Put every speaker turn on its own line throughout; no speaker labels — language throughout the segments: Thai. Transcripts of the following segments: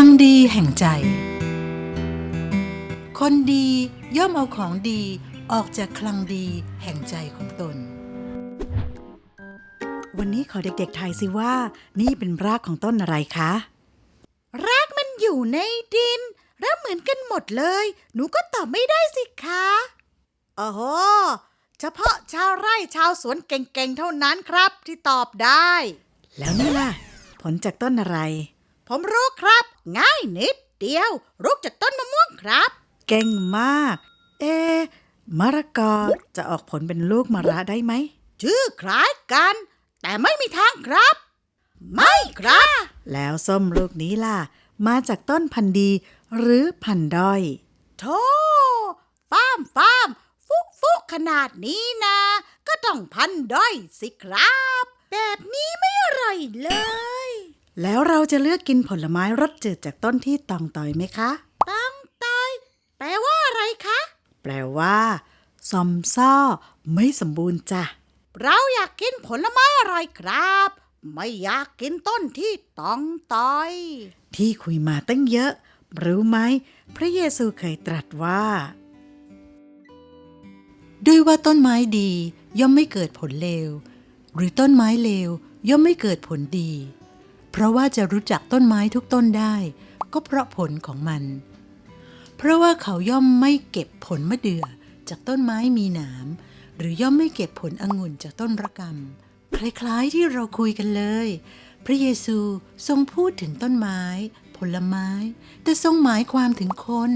ลังดีแห่งใจ คนดีย่อมเอาของดีออกจากคลังดีแห่งใจของตน
วันนี้ขอเด็กๆทายสิว่า นี่เป็นรากของต้นอะไรคะ
รากมันอยู่ในดินแล้วเหมือนกันหมดเลย หนูก็ตอบไม่ได้สิคะโอ้โห เฉพาะชาวไร่ชาวสวนเก่งๆ เท่านั้นครับ ที่ตอบได้
แล้วนี่ล่ะ ผลจากต้นอะไร
ผมรู้ครับ ง่ายนิดเดียวรู้จากต้นมะม่วงครับ
เก่งมาก เอะมะละกอจะออกผลเป็นลูกมะระได้ไหม
ชื่อคล้ายกัน แต่ไม่มีทางครับ ไม่ครับ
แล้วส้มลูกนี้ล่ะ มาจากต้นพันธุ์ดีหรือพันธุ์ด้อย
โธ่ฟ้ามฟ้ามฟุกฟุกขนาดนี้นะ ก็ต้องพันด้อยสิครับ แบบนี้ไม่อร่อยเลย
แล้วเราจะเลือกกินผลไม้รสจืดจากต้นที่ตองต่อยไหมคะ
ต้องตอย แปลว่าอะไรคะ
แปลว่าซอมซ่อ ไม่สมบูรณ์จ้ะ
เราอยากกินผลไม้อร่อยครับ ไม่อยากกินต้นที่ต้องตอย
ที่คุยมาตั้งเยอะ รู้ไหม พระเยซูเคยตรัสว่า
ด้วยว่าต้นไม้ดี ย่อมไม่เกิดผลเลว หรือต้นไม้เลว ย่อมไม่เกิดผลดี เพราะว่าจะรู้จักต้นไม้ทุกต้นได้ ก็เพราะผลของมัน เพราะว่าเขาย่อมไม่เก็บผลมะเดื่อจากต้นไม้มีหนามหรือย่อมไม่เก็บผลองุ่นจากต้นระกำคล้ายๆที่เราคุยกันเลย พระเยซูทรงพูดถึงต้นไม้ ผลไม้ แต่ทรงหมายความถึงคน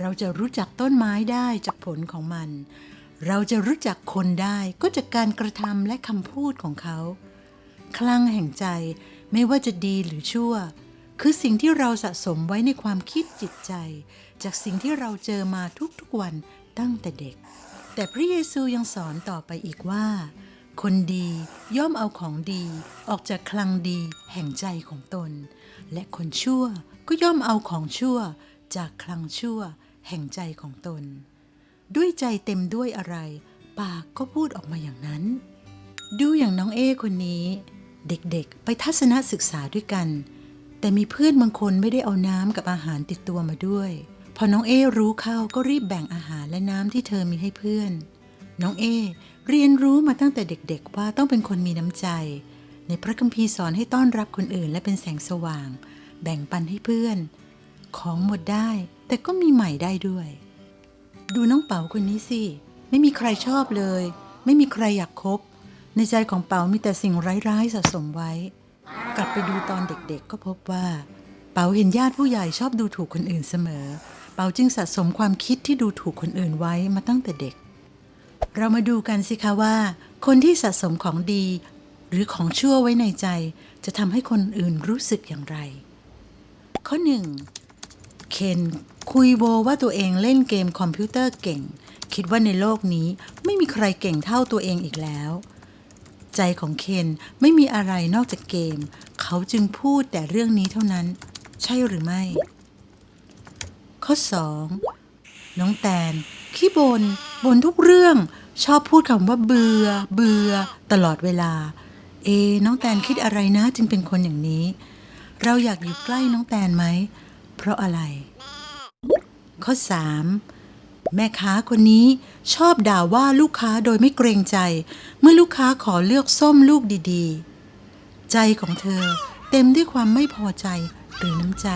เราจะรู้จักต้นไม้ได้จากผลของมัน เราจะรู้จักคนได้ก็จากการกระทำและคำพูดของเขา คลังแห่งใจ ไม่ว่าจะดีหรือชั่ว คือสิ่งที่เราสะสมไว้ในความคิดจิตใจ จากสิ่งที่เราเจอมาทุกๆวันตั้งแต่เด็ก แต่พระเยซูยังสอนต่อไปอีกว่า คนดีย่อมเอาของดีออกจากคลังดีแห่งใจของตน และคนชั่วก็ย่อมเอาของชั่วจากคลังชั่วแห่งใจของตน ด้วยใจเต็มด้วยอะไร ปากก็พูดออกมาอย่างนั้น ดูอย่างน้องเอคนนี้ เด็กๆ ไปทัศนศึกษาด้วยกัน แต่มีเพื่อนบางคนไม่ได้เอาน้ำกับอาหารติดตัวมาด้วย พอน้องเอรู้เข้าก็รีบแบ่งอาหารและน้ำที่เธอมีให้เพื่อน น้องเอเรียนรู้มาตั้งแต่เด็กๆ ว่าต้องเป็นคนมีน้ำใจ ในพระคัมภีร์สอนให้ต้อนรับคนอื่นและเป็นแสงสว่าง แบ่งปันให้เพื่อน ของหมดได้แต่ก็มีใหม่ได้ด้วย ดูน้องเป๋าคนนี้สิ ไม่มีใครชอบเลย ไม่มีใครอยากคบ ในใจของเปามีแต่สิ่งร้ายๆสะสมไว้ กลับไปดูตอนเด็กๆ ก็พบว่า เปาเห็นญาติผู้ใหญ่ชอบดูถูกคนอื่นเสมอ เปาจึงสะสมความคิดที่ดูถูกคนอื่นไว้มาตั้งแต่เด็ก เรามาดูกันสิคะว่า คนที่สะสมของดี หรือของชั่วไว้ในใจ จะทำให้คนอื่นรู้สึกอย่างไร ข้อหนึ่งเคนคุยโวว่าตัวเองเล่นเกมคอมพิวเตอร์เก่ง คิดว่าในโลกนี้ไม่มีใครเก่งเท่าตัวเองอีกแล้ว ใจของเคนไม่มีอะไรนอกจากเกม เขาจึงพูดแต่เรื่องนี้เท่านั้น ใช่หรือไม่ ข้อ 2. น้องแตน ขี้บนบ่นทุกเรื่อง ชอบพูดคำว่าเบื่อ เบื่อ ตลอดเวลา เอ น้องแตนคิดอะไรนะจึงเป็นคนอย่างนี้ เราอยากอยู่ใกล้น้องแตนไหม เพราะอะไร ข้อ 3. แม่ค้าคนนี้ชอบด่าว่าลูกค้าโดยไม่เกรงใจ เมื่อลูกค้าขอเลือกส้มลูกดีๆ ใจของเธอเต็มด้วยความไม่พอใจหรือน้ำใจ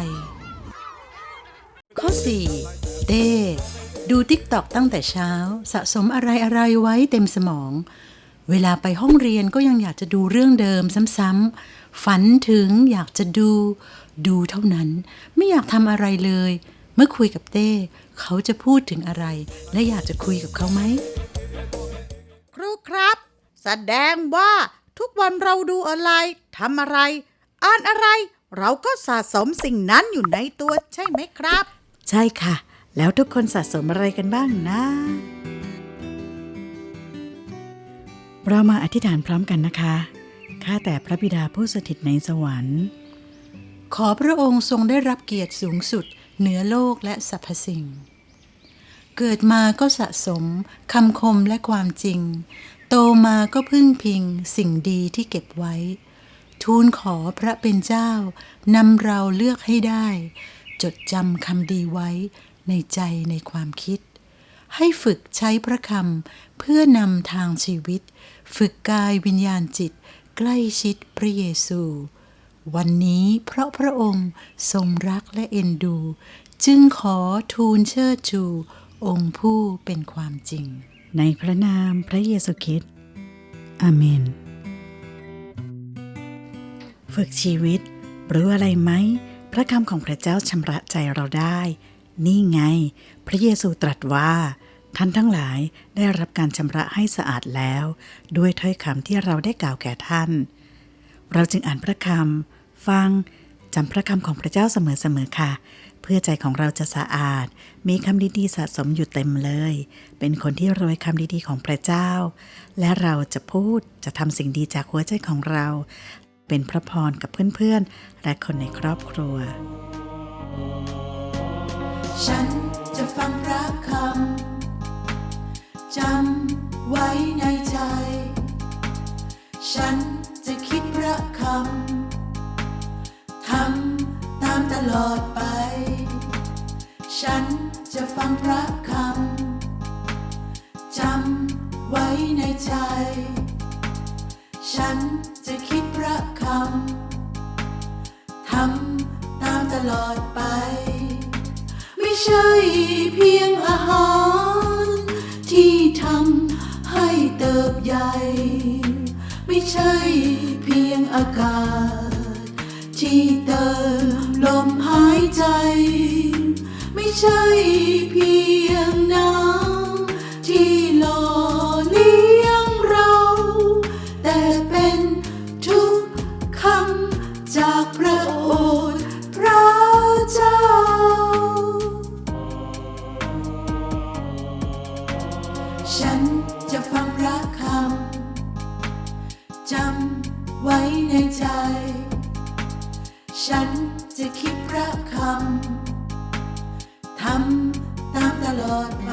ข้อ 4. เต้ดูติ๊กตอกตั้งแต่เช้า สะสมอะไรอะไรๆไว้เต็มสมอง เวลาไปห้องเรียนก็ยังอยากจะดูเรื่องเดิมซ้ำๆฝันถึงอยากจะดู ดูเท่านั้นไม่อยากทำอะไรเลย เมื่อคุยกับเต้ เขาจะพูดถึงอะไร และอยากจะคุยกับเขาไหม
ครูครับ แสดงว่าทุกวันเราดูอะไรทำอะไร อ่านอะไร เราก็สะสมสิ่งนั้นอยู่ในตัวใช่ไหมครับ
ใช่ค่ะ แล้วทุกคนสะสมอะไรกันบ้างนะ เรามาอธิษฐานพร้อมกันนะคะข้าแต่พระบิดาผู้สถิตในสวรรค์
ขอพระองค์ทรงได้รับเกียรติสูงสุด เหนือโลกและสรรพสิ่ง เกิดมาก็สะสมคำคมและความจริง โตมาก็พึ่งพิงสิ่งดีที่เก็บไว้ ทูลขอพระเป็นเจ้านำเราเลือกให้ได้ จดจำคำดีไว้ในใจในความคิด ให้ฝึกใช้พระคำเพื่อนำทางชีวิต ฝึกกายวิญญาณจิต ใกล้ชิดพระเยซู วันนี้เพราะพระองค์ทรงรักและเอ็นดู จึงขอทูลเชิดชู องค์ผู้เป็นความจริง
ในพระนามพระเยซูคริสต์อาเมน ฝึกชีวิต รู้อะไรไหม พระคำของพระเจ้าชำระใจเราได้ นี่ไง พระเยซูตรัสว่า ท่านทั้งหลายได้รับการชำระให้สะอาดแล้ว ด้วยถ้อยคำที่เราได้กล่าวแก่ท่าน เราจึงอ่านพระคำฟังจำพระคำของพระเจ้าเสมอๆค่ะ เพื่อใจของเราจะสะอาด มีคำดีๆสะสมอยู่เต็มเลย เป็นคนที่รวยคำดีๆของพระเจ้า และเราจะพูดจะทำสิ่งดีจากหัวใจของเรา เป็นพระพรกับเพื่อนๆ และคนในครอบครัว
ฉันจะฟังพระคำจำไว้ในใจ ฉันจะ ระคำทำตามตลอดไป ฉันจะฟังพระคำจำไว้ในใจ ฉันจะคิดพระคำทำตามตลอดไป ไม่ใช่เพียงอาหาร ที่ทำให้เติบใหญ่ ไม่ใช่ อากาศ ที่เติมลมหายใจ ไม่ใช่เพียงน้ำที่หล่อเลี้ยงเรา แต่เป็นทุกคำจากพระโอษฐ์พระเจ้า ฉันจะฟังพระคำจำ ไว้ในใจ ฉันจะคิดพระคำทำตามตลอดไป